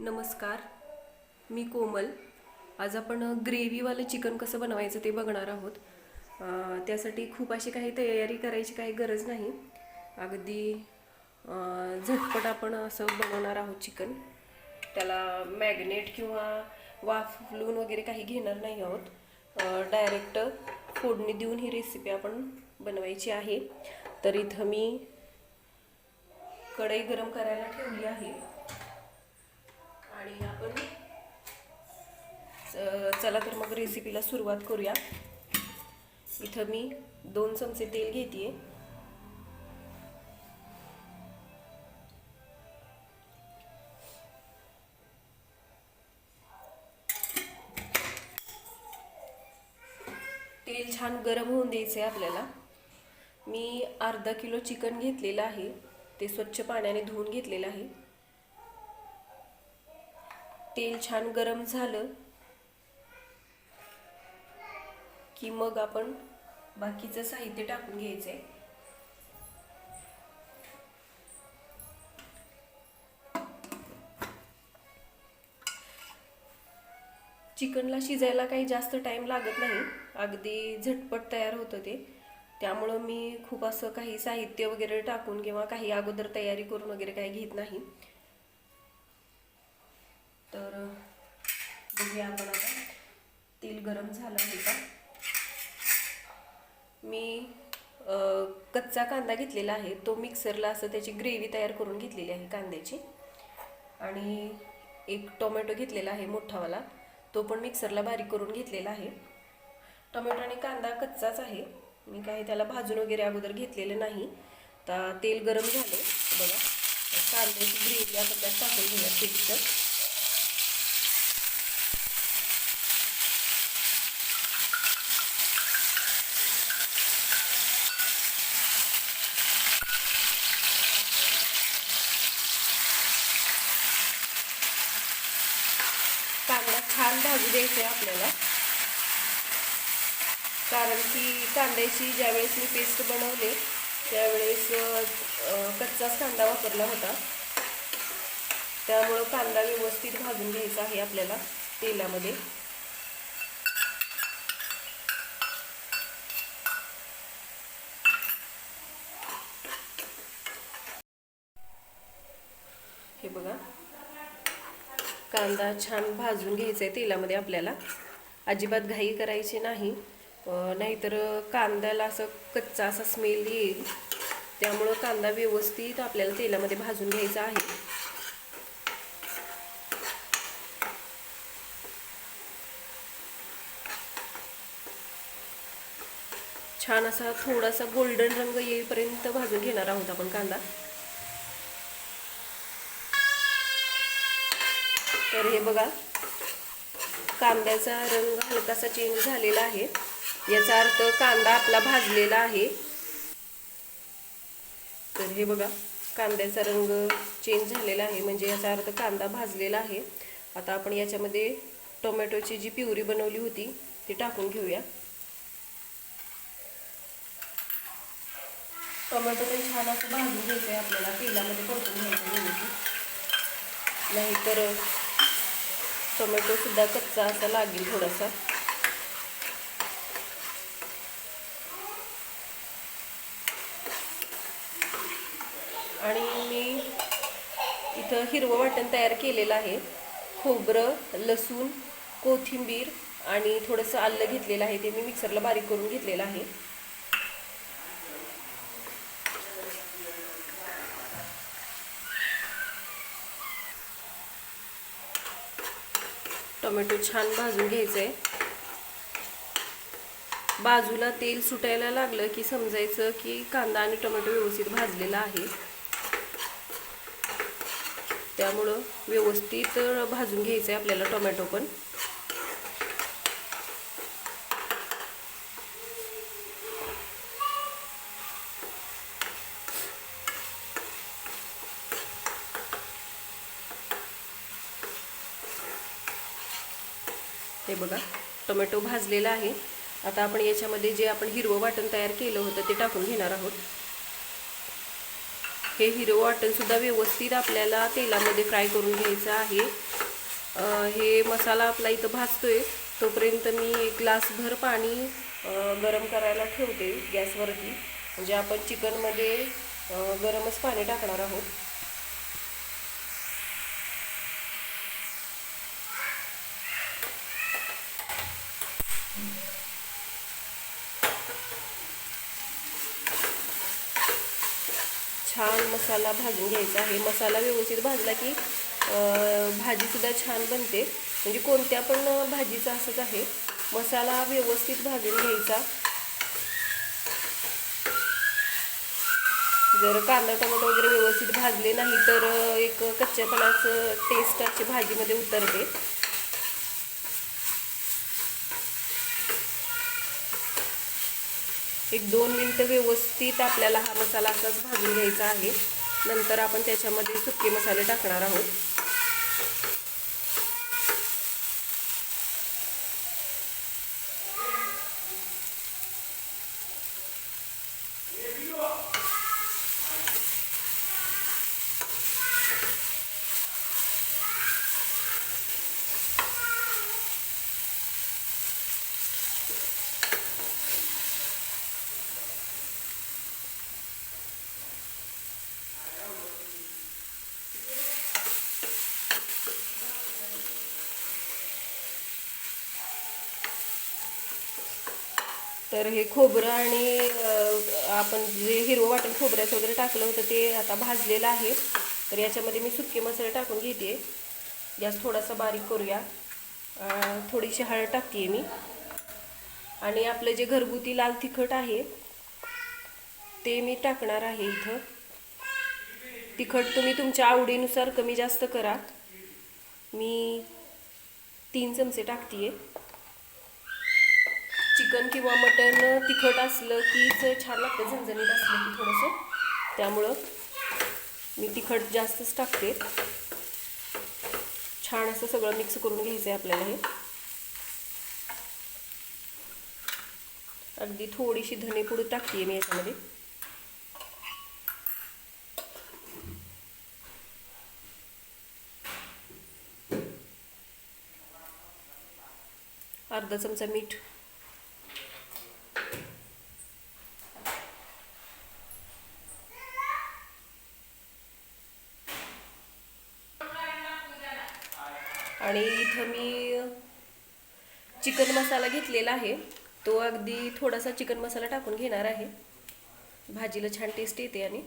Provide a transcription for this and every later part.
नमस्कार मी कोमल. आज आपण ग्रेव्हीवालं चिकन कसं बनवायचं ते बघणार आहोत. त्यासाठी खूप अशी काही तयारी करायची काही गरज नाही. अगदी झटपट आपण असं बनवणार आहोत चिकन. त्याला मॅग्नेट किंवा वाफलून वगैरे काही घेणार नाही आहोत. डायरेक्ट फोडणी देऊन ही रेसिपी आपण बनवायची आहे. तर इथं मी कढई गरम करायला ठेवली आहे. आणि आपण चला तर मग रेसिपीला सुरुवात करूया. इथं मी दोन चमचे तेल घेते तेल छान गरम होऊन द्यायचं आहे आपल्याला. मी अर्धा किलो चिकन घेतलेलं आहे. ते स्वच्छ पाण्याने धुवून घेतलेलं आहे. तेल छान गरम झालं की मग आपण बाकीचं साहित्य टाकून घ्यायचं आहे चिकनला शिजायला काही जास्त टाईम लागत नाही. अगदी झटपट तयार होतं ते. त्यामुळं मी खूप असं काही साहित्य वगैरे टाकून किंवा काही अगोदर तयारी करून वगैरे काही घेत नाही. तर बघूया आपण आता. तेल गरम झालं आहे का? मी कच्चा कांदा घेतलेला आहे. तो मिक्सरला असं त्याची ग्रेव्ही तयार करून घेतलेली आहे कांद्याची. आणि एक टोमॅटो घेतलेला आहे मोठावाला. तो पण मिक्सरला बारीक करून घेतलेला आहे. टोमॅटो आणि कांदा कच्चाच आहे. मी काही त्याला भाजून वगैरे अगोदर घेतलेलं नाही. तर तेल गरम झालं. बघा. कांद्याची ग्रेव्ही आपण त्यात टाकून घेऊया पेस्ट कांदा छान भाजू द्यायचा आहे आपल्याला कारण की कांद्याची ज्यावेळेस मी पेस्ट बनवले त्यावेळेस कच्चाच कांदा वापरला होता. त्यामुळं कांदा व्यवस्थित भाजून घ्यायचा आहे आपल्याला तेलामध्ये. हे बघा. कांदा छान भाजून घ्यायचा आहे तेलामध्ये आपल्याला. अजिबात घाई करायची नाही. नाहीतर कांद्याला असं कच्चा असा स्मेल येईल. त्यामुळं कांदा व्यवस्थित आपल्याला तेलामध्ये भाजून घ्यायचा आहे. छान असा थोडासा गोल्डन रंग येईपर्यंत भाजून घेणार आहोत आपण कांदा. तर हे बघा कांद्याचा रंग हलकासा चेंज झालेला आहे. याचा अर्थ कांदा आपला भाजलेला आहे. तर हे बघा कांद्याचा रंग चेंज झालेला आहे. म्हणजे याचा अर्थ कांदा भाजलेला आहे. आता आपण याच्यामध्ये टोमॅटोची जी प्युरी बनवली होती ती टाकून घेऊया. टोमॅटो पण छान असं भाजून घ्यायचं आहे आपल्याला. तेलामध्ये परतून घ्यायचं नाहीतर टोमॅटो सुद्धा कच्चा असा लागेल थोडासा आणि मी इथं हिरवं वाटण तयार केलेलं आहे. खोबरं लसूण कोथिंबीर आणि थोडंसं आलं घेतलेलं आहे. ते मी मिक्सरला बारीक करून घेतलेलं आहे. टोमॅटो छान भाजून घ्यायचं आहे बाजूला तेल सुटायला लागलं की समजायचं की कांदा आणि टोमॅटो व्यवस्थित भाजलेला आहे. त्यामुळं व्यवस्थित भाजून घ्यायचं आहे आपल्याला टोमॅटो पण. हे बघा टोमॅटो भाजलेला आहे. आता आपण याच्यामध्ये जे आपण हिरवं वाटण तयार केलं होतं ते टाकून घेणार आहोत. हे हिरो वाटणसुद्धा व्यवस्थित आपल्याला तेलामध्ये फ्राय करून घ्यायचं आहे. हे मसाला आपला इथं भाजतो आहे तोपर्यंत मी एक ग्लासभर पाणी गरम करायला ठेवते गॅसवरती. म्हणजे आपण चिकनमध्ये गरमच पाणी टाकणार आहोत. छान मसाला भाजून घ्यायचा आहे. मसाला व्यवस्थित भाजला की भाजीसुद्धा छान बनते. म्हणजे कोणत्या पण भाजीचं असंच आहे. मसाला व्यवस्थित भाजून घ्यायचा. जर कांदा टोमॅटो वगैरे व्यवस्थित भाजले नाही तर एक कच्च्यापणाचं टेस्ट आजची भाजीमध्ये उतरते. एक दोन मिनटं व्यवस्थित आपल्याला हा मसाला असाच भाजून घ्यायचा आहे. नंतर आपण त्याच्यामध्ये सुके मसाले टाकणार आहोत. तर हे खोबरं आणि आपण जे हिरवं वाटण खोबऱ्याचं वगैरे टाकलं होतं ते आता भाजलेलं आहे. तर याच्यामध्ये मी सुके मसाले टाकून घेते. गॅस थोडासा बारीक करूया. थोडीशी हळद टाकते मी. आणि आपलं जे घरगुती लाल तिखट आहे ते मी टाकणार आहे इथं. तिखट तुम्ही तुमच्या आवडीनुसार कमी जास्त करा. मी तीन चमचे टाकते आहे चिकन किंवा मटन तिखट असलं कीच छान लागतं झणझणीत असलं की थोडंसं. त्यामुळं मी तिखट जास्तच टाकते. छान असं सगळं मिक्स करून घ्यायचं आहे आपल्याला हे. अगदी थोडीशी धनेपूड टाकते मी याच्यामध्ये. अर्धा चमचा मीठ. आणि इथं मी चिकन मसाला घेतलेला आहे. तो अगदी थोडासा चिकन मसाला टाकून घेणार आहे. भाजीला छान टेस्ट येते आणि.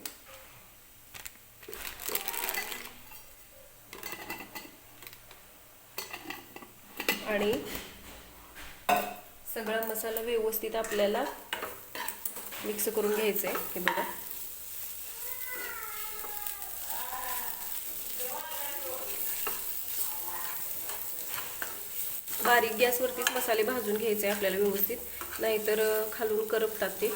आणि सगळा मसाला व्यवस्थित आपल्याला मिक्स करून घ्यायचं आहे हे बघा. बारीक गॅसवरतीच मसाले भाजून घ्यायचे आपल्याला व्यवस्थित. नाहीतर खालून करपतात ते.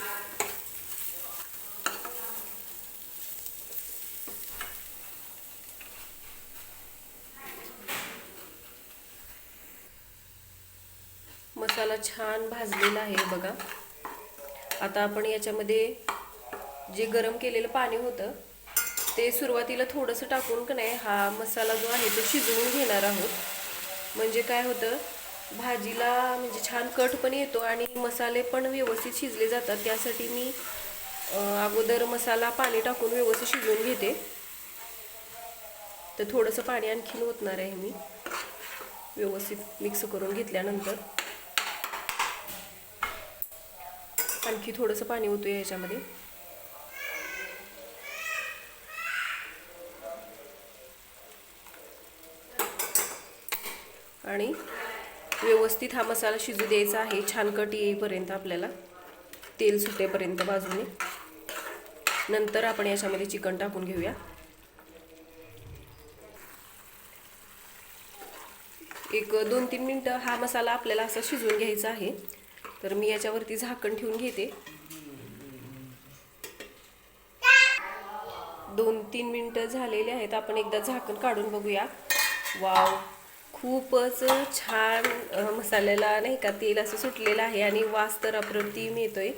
मसाला छान भाजलेला आहे बघा. आता आपण याच्यामध्ये जे गरम केलेलं पाणी होतं ते सुरुवातीला थोडंसं टाकून का नाही हा मसाला जो आहे तो शिजवून घेणार आहोत. म्हणजे काय होतं भाजीला म्हणजे छान कट पण येतो आणि मसाले पण व्यवस्थित शिजले जातात. त्यासाठी मी अगोदर मसाला पाणी टाकून व्यवस्थित शिजवून घेते. तर थोडंसं पाणी आणखीन ओतणार आहे मी. व्यवस्थित मिक्स करून घेतल्यानंतर. आणखी थोडंसं पाणी ओतूया याच्यामध्ये. आणि व्यवस्थित हा मसाला शिजू द्यायचा आहे. छान कट येईपर्यंत आपल्याला तेल सुटेपर्यंत बाजूने. नंतर आपण याच्यामध्ये चिकन टाकून घेऊया. एक दोन तीन मिनटं हा मसाला आपल्याला असा शिजवून घ्यायचा आहे. तर मी याच्यावरती झाकण ठेवून घेते. दोन तीन मिनटं झालेले आहेत. आपण एकदा झाकण काढून बघूया. वाव! खूपच छान मसाल्याला नाही का तेल असं सुटलेलं आहे आणि वास तर अप्रतिम येतोय.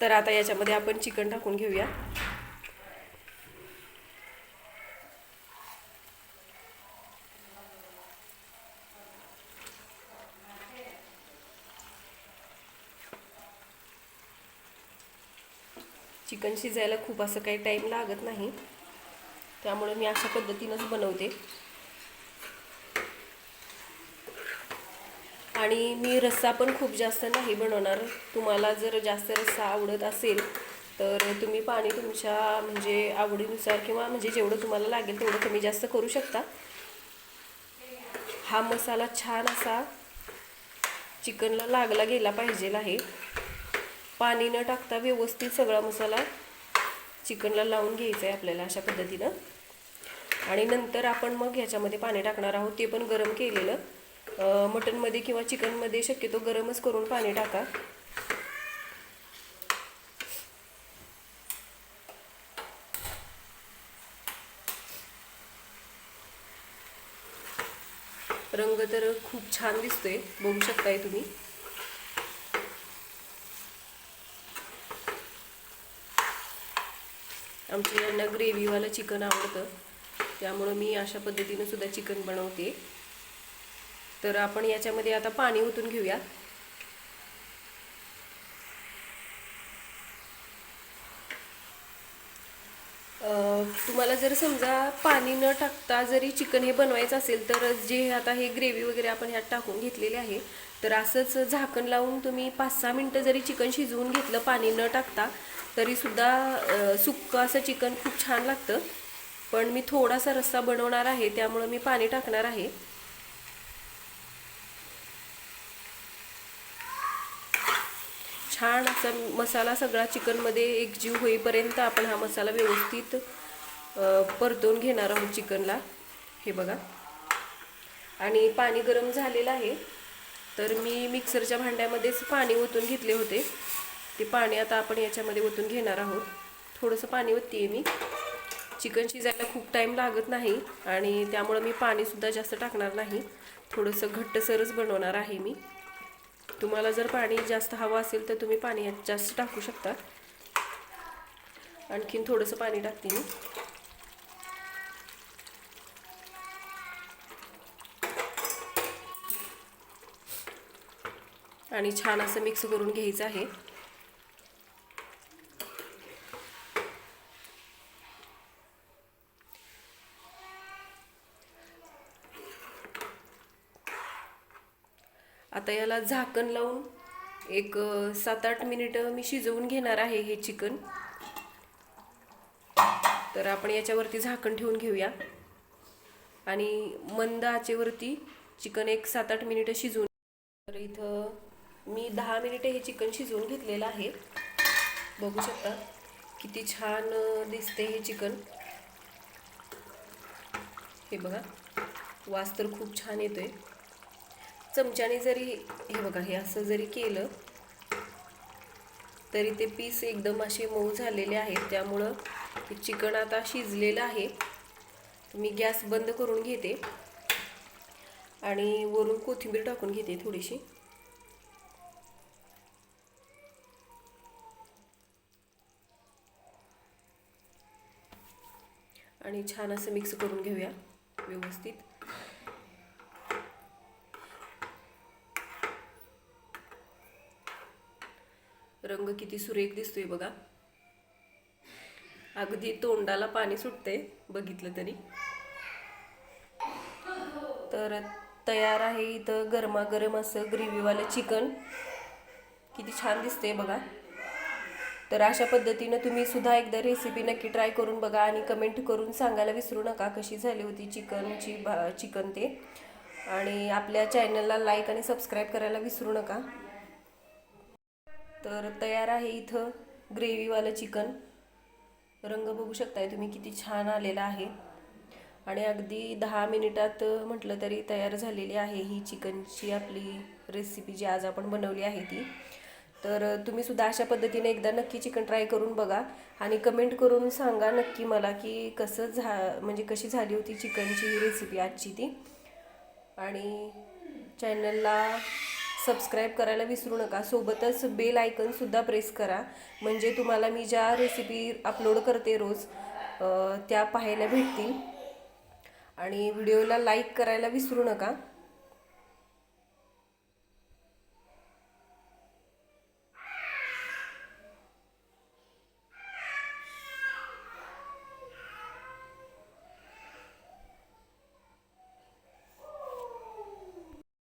तर आता याच्यामध्ये आपण चिकन टाकून घेऊया. चिकन शिजायला खूप असं काही टाईम लागत नाही. त्यामुळे मी अशा पद्धतीनंच बनवते. आणि मी रस्सा पण खूप जास्त नाही बनवणार. तुम्हाला जर जास्त रस्सा आवडत असेल तर तुम्ही पाणी तुमच्या म्हणजे आवडीनुसार किंवा म्हणजे जेवढं तुम्हाला लागेल तेवढं कमी जास्त करू शकता. हा मसाला छान असा चिकनला लागला गेला पाहिजे आहे. पाणी न टाकता व्यवस्थित सगळा मसाला चिकनला लावून घ्यायचा आहे आपल्याला अशा पद्धतीनं. आणि नंतर आपण मग ह्याच्यामध्ये पाणी टाकणार आहोत ते पण गरम केलेलं. मटनमध्ये किंवा चिकनमध्ये शक्यतो गरमच करून पाणी टाका. रंग तर खूप छान दिसतोय बघू शकताय तुम्ही. आमच्या यांना ग्रेव्हीवालं चिकन आवडतं त्यामुळं मी अशा पद्धतीनं सुद्धा चिकन बनवते. तर आपण याच्यामध्ये आता पाणी ओतून घेऊया. तुम्हाला जर समजा पाणी न टाकता जरी चिकन हे बनवायचं असेल तर जे आता हे ग्रेव्ही वगैरे आपण ह्यात टाकून घेतलेले आहे तर असंच झाकण लावून तुम्ही पाच सहा मिनटं जरी चिकन शिजवून घेतलं पाणी न टाकता तरीसुद्धा सुक्कं असं चिकन खूप छान लागतं. पण मी थोडासा रस्सा बनवणार आहे त्यामुळं मी पाणी टाकणार आहे. छान असा मसाला सगळा चिकनमध्ये एकजीव होईपर्यंत आपण हा मसाला व्यवस्थित परतून घेणार आहोत चिकनला. हे बघा. आणि पाणी गरम झालेलं आहे. तर मी मिक्सरच्या भांड्यामध्येच पाणी ओतून घेतले होते. ते पाणी आता आपण याच्यामध्ये ओतून घेणार आहोत. थोडंसं पाणी ओतते मी. चिकन शिजायला खूप टाईम लागत नाही आणि त्यामुळं मी पाणीसुद्धा जास्त टाकणार नाही. थोडंसं घट्टसरच बनवणार आहे मी. तुम्हाला जर पाणी जास्त हवं असेल तर तुम्ही पाणी यात जास्त टाकू शकता. आणखीन थोडंसं पाणी टाकते मी. आणि छान असं मिक्स करून घ्यायचं आहे. आता याला झाकण लावून एक सात आठ मिनिटं मी शिजवून घेणार आहे हे चिकन. तर आपण याच्यावरती झाकण ठेवून घेऊया. आणि मंद आचेवरती चिकन एक सात आठ मिनिटं शिजवून तर इथं मी दहा मिनिटं हे चिकन शिजवून घेतलेलं आहे. बघू शकता किती छान दिसते हे चिकन. हे बघा वास तर खूप छान येतो आहे चमच्याने जरी हे बघा हे असं जरी केलं तरी ते पीस एकदम असे मऊ झालेले आहेत. त्यामुळं हे चिकन आता शिजलेलं आहे. मी गॅस बंद करून घेते. आणि वरून कोथिंबीर टाकून घेते थोडीशी. आणि छान असं मिक्स करून घेऊया व्यवस्थित. रंग किती सुरेख दिसतोय बघा. अगदी तोंडाला पाणी सुटतंय बघितलं तरी. तर तयार आहे इथं गरमागरम असं ग्रेव्हीवालं चिकन. किती छान दिसते बघा. तर अशा पद्धतीनं तुम्ही सुद्धा एकदा रेसिपी नक्की ट्राय करून बघा आणि कमेंट करून सांगायला विसरू नका कशी झाली होती चिकनची भा चिकन ते. आणि आपल्या चॅनलला लाईक आणि सबस्क्राईब करायला विसरू नका. तर तयार आहे इथं ग्रेव्हीवालं चिकन. रंग बघू शकताय तुम्ही किती छान आलेला आहे. आणि अगदी दहा मिनिटात म्हटलं तरी तयार झालेली आहे ही चिकनची आपली रेसिपी जी आज आपण बनवली आहे ती. तर तुम्ही सुद्धा अशा पद्धतीने एकदा नक्की चिकन ट्राय करून बघा आणि कमेंट करून सांगा नक्की मला की कसं झा म्हणजे कशी झाली होती चिकनची रेसिपी आजची ती. आणि चॅनलला सबस्क्राईब करायला विसरू नका. सोबतच बेल आयकनसुद्धा प्रेस करा. म्हणजे तुम्हाला मी ज्या रेसिपी अपलोड करते रोज त्या पाहायला भेटतील. आणि व्हिडिओला लाईक करायला विसरू नका.